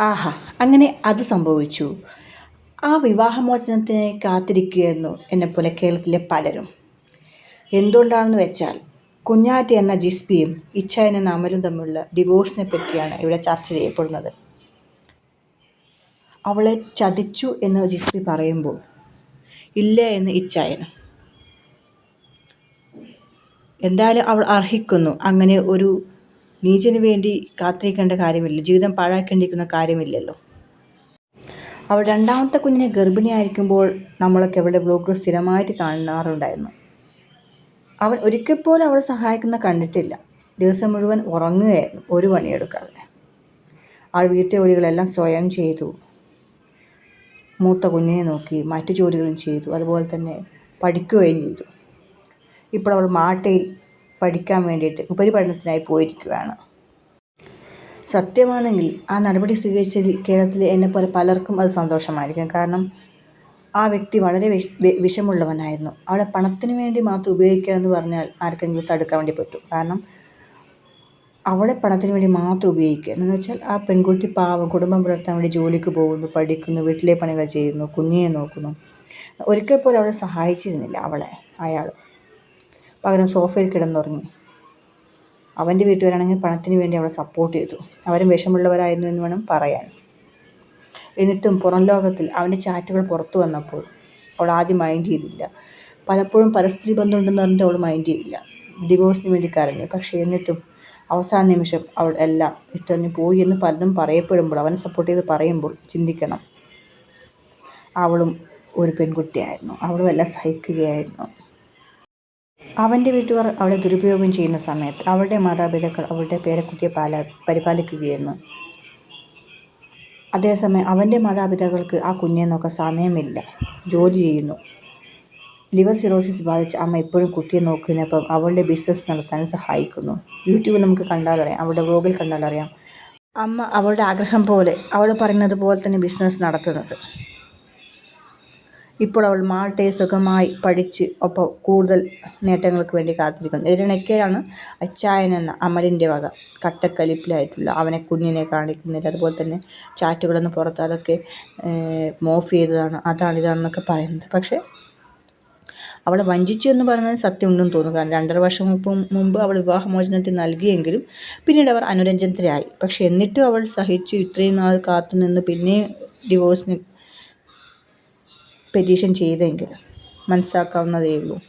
ആഹാ അങ്ങനെ അത് സംഭവിച്ചു. ആ വിവാഹമോചനത്തിനായി കാത്തിരിക്കുകയായിരുന്നു എന്നെപ്പോലെ കേരളത്തിലെ പലരും. എന്തുകൊണ്ടാണെന്ന് വെച്ചാൽ കുഞ്ഞാറ്റി എന്ന ജിസ്ബിയും ഇച്ഛ എന്ന അമലും തമ്മിലുള്ള ഡിവോഴ്സിനെ പറ്റിയാണ് ഇവിടെ ചർച്ച ചെയ്യപ്പെടുന്നത്. അവളെ ചതിച്ചു എന്ന് ജിസ്ബി പറയുമ്പോൾ ഇല്ല എന്ന് ഇച്ഛായനും. എന്തായാലും അവൾ അർഹിക്കുന്നു. അങ്ങനെ ഒരു നീചന് വേണ്ടി കാത്തിരിക്കേണ്ട കാര്യമില്ല. ജീവിതം പാഴാക്കേണ്ടിയിരിക്കുന്ന കാര്യമില്ലല്ലോ. അവൾ രണ്ടാമത്തെ കുഞ്ഞിനെ ഗർഭിണിയായിരിക്കുമ്പോൾ നമ്മളൊക്കെ അവളുടെ വ്ലോഗ് സ്ഥിരമായിട്ട് കാണാറുണ്ടായിരുന്നു. അവൻ ഒരിക്കൽ പോലും അവളെ സഹായിക്കുന്ന കണ്ടിട്ടില്ല. ദിവസം മുഴുവൻ ഉറങ്ങുകയായിരുന്നു ഒരു പണിയെടുക്കാതെ. അവൾ വീട്ടിലെ ജോലികളെല്ലാം സ്വയം ചെയ്തു. മൂത്ത കുഞ്ഞിനെ നോക്കി മറ്റു ജോലികളും ചെയ്തു. അതുപോലെ തന്നെ പഠിക്കുകയും ചെയ്തു. ഇപ്പോൾ അവൾ മാട്ടയിൽ പഠിക്കാൻ വേണ്ടിയിട്ട് ഉപരിപഠനത്തിനായി പോയിരിക്കുകയാണ്. സത്യമാണെങ്കിൽ ആ നടപടി സ്വീകരിച്ചതിൽ കേരളത്തിലെ എന്നെപ്പോലെ പലർക്കും അത് സന്തോഷമായിരിക്കും. കാരണം ആ വ്യക്തി വളരെ വിഷ വിഷമുള്ളവനായിരുന്നു. അവളെ പണത്തിന് വേണ്ടി മാത്രം ഉപയോഗിക്കുക എന്ന് പറഞ്ഞാൽ ആർക്കെങ്കിലും തടുക്കാൻ വേണ്ടി പറ്റും. കാരണം അവളെ പണത്തിന് വേണ്ടി മാത്രം ഉപയോഗിക്കുക. എന്ന് വെച്ചാൽ ആ പെൺകുട്ടി പാവം കുടുംബം പുലർത്താൻ വേണ്ടി ജോലിക്ക് പോകുന്നു പഠിക്കുന്നു വീട്ടിലെ പണികൾ ചെയ്യുന്നു കുഞ്ഞിനെ നോക്കുന്നു. ഒരിക്കൽ പോലും അവളെ സഹായിച്ചിരുന്നില്ല അവളെ അയാൾ. പകരം സോഫയിൽ കിടന്നുറങ്ങി. അവന്റെ വീട്ടുകാരാണെങ്കിൽ പണത്തിന് വേണ്ടി അവളെ സപ്പോർട്ട് ചെയ്തു. അവരും വിഷമുള്ളവരായിരുന്നു എന്ന് വേണം പറയാൻ. എന്നിട്ടും പുറം ലോകത്തിൽ അവന്റെ ചാറ്റുകൾ പുറത്തു വന്നപ്പോൾ അവൾ ആദ്യം മൈൻഡ് ചെയ്തില്ല. പലപ്പോഴും പരസ്ത്രീ ബന്ധമുണ്ടെന്ന് പറഞ്ഞിട്ട് അവൾ മൈൻഡ് ചെയ്തില്ല. ഡിവോഴ്സിന് വേണ്ടി കരഞ്ഞു. പക്ഷേ എന്നിട്ടും അവസാന നിമിഷം അവൾ എല്ലാം ഇട്ടറിഞ്ഞ് പോയി എന്ന് പലരും പറയപ്പെടുമ്പോൾ അവനെ സപ്പോർട്ട് ചെയ്ത് പറയുമ്പോൾ ചിന്തിക്കണം. അവളും ഒരു പെൺകുട്ടിയായിരുന്നു. അവളും എല്ലാം സഹിക്കുകയായിരുന്നു. അവന്റെ വീട്ടുകാർ അവളെ ദുരുപയോഗം ചെയ്യുന്ന സമയത്ത് അവളുടെ മാതാപിതാക്കൾ അവളുടെ പേരക്കുട്ടിയെ പാല പരിപാലിക്കുകയായിരുന്നു അതേസമയം അവന്റെ മാതാപിതാക്കൾക്ക് ആ കുഞ്ഞെ നോക്കാൻ സമയമില്ല. ജോലി ചെയ്യുന്നു. ലിവർ സിറോസിസ് ബാധിച്ച് അമ്മ ഇപ്പോഴും കുട്ടിയെ നോക്കുന്നപ്പം അവളുടെ ബിസിനസ് നടത്താൻ സഹായിക്കുന്നു. യൂട്യൂബിൽ നമുക്ക് കണ്ടാലറിയാം അവളുടെ വ്ലോഗിൽ കണ്ടാലറിയാം അമ്മ അവളുടെ ആഗ്രഹം പോലെ അവൾ പറയുന്നത് പോലെ തന്നെ ബിസിനസ് നടത്തുന്നത്. ഇപ്പോൾ അവൾ മാൾട്ടയെ സുഖമായി പഠിച്ച് ഒപ്പം കൂടുതൽ നേട്ടങ്ങൾക്ക് വേണ്ടി കാത്തിരിക്കുന്നു. ഇതിനിടയ്ക്കാണ് അച്ചായൻ എന്ന അമലിന്റെ വക കട്ടക്കലിപ്പിലായിട്ടുള്ള അവനെ കുഞ്ഞിനെ കാണിക്കുന്നില്ല അതുപോലെ തന്നെ ചാറ്റുകളൊന്നും പുറത്ത് അതൊക്കെ മോഫ് ചെയ്തതാണ്. അതാണ് ഇതാണെന്നൊക്കെ പറയുന്നത്. പക്ഷേ അവളെ വഞ്ചിച്ചു എന്ന് പറയുന്നത് സത്യമുണ്ടെന്ന് തോന്നുന്നു. കാരണം രണ്ടര വർഷം മുമ്പ് അവൾ വിവാഹമോചനത്തിൽ നൽകിയെങ്കിലും പിന്നീട് അവർ അനുരഞ്ജനത്തിലായി. പക്ഷേ എന്നിട്ടും അവൾ സഹിച്ചു. ഇത്രയും നാൾ കാത്തുനിന്ന് പിന്നെ ഡിവോഴ്സിന് പെറ്റീഷൻ ചെയ്തെങ്കിൽ മനസ്സിലാക്കാവുന്നതേ ഉള്ളൂ.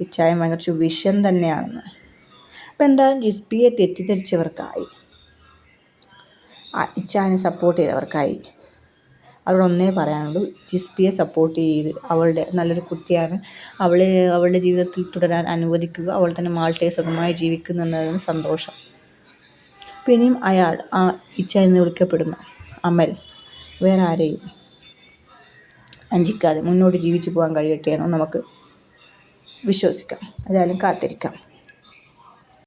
ഈ ചായം ഭയങ്കര വിഷം തന്നെയാണെന്ന്. അപ്പം എന്തായാലും ജിസ്ബിയെ തെറ്റിദ്ധരിച്ചവർക്കായി. ഇച്ചാനെ സപ്പോർട്ട് ചെയ്തവർക്കായി. അവരോടൊന്നേ പറയാനുള്ളൂ ജിസ്ബിയെ സപ്പോർട്ട് ചെയ്ത് അവളുടെ നല്ലൊരു കുട്ടിയാണ്. അവളെ അവളുടെ ജീവിതത്തിൽ തുടരാൻ അനുവദിക്കുക അവൾ തന്നെ മാൾട്ടെ സുഖമായി ജീവിക്കുന്നു എന്നതാണ് സന്തോഷം. പിന്നെയും അയാൾ ആ ഇച്ച എന്ന് വിളിക്കപ്പെടുന്ന അമൽ വേറെ ആരെയും വഞ്ചിക്കാതെ മുന്നോട്ട് ജീവിച്ചു പോകാൻ കഴിയട്ടെ എന്ന് നമുക്ക് വിശ്വസിക്കാം. ഏതായാലും കാത്തിരിക്കാം.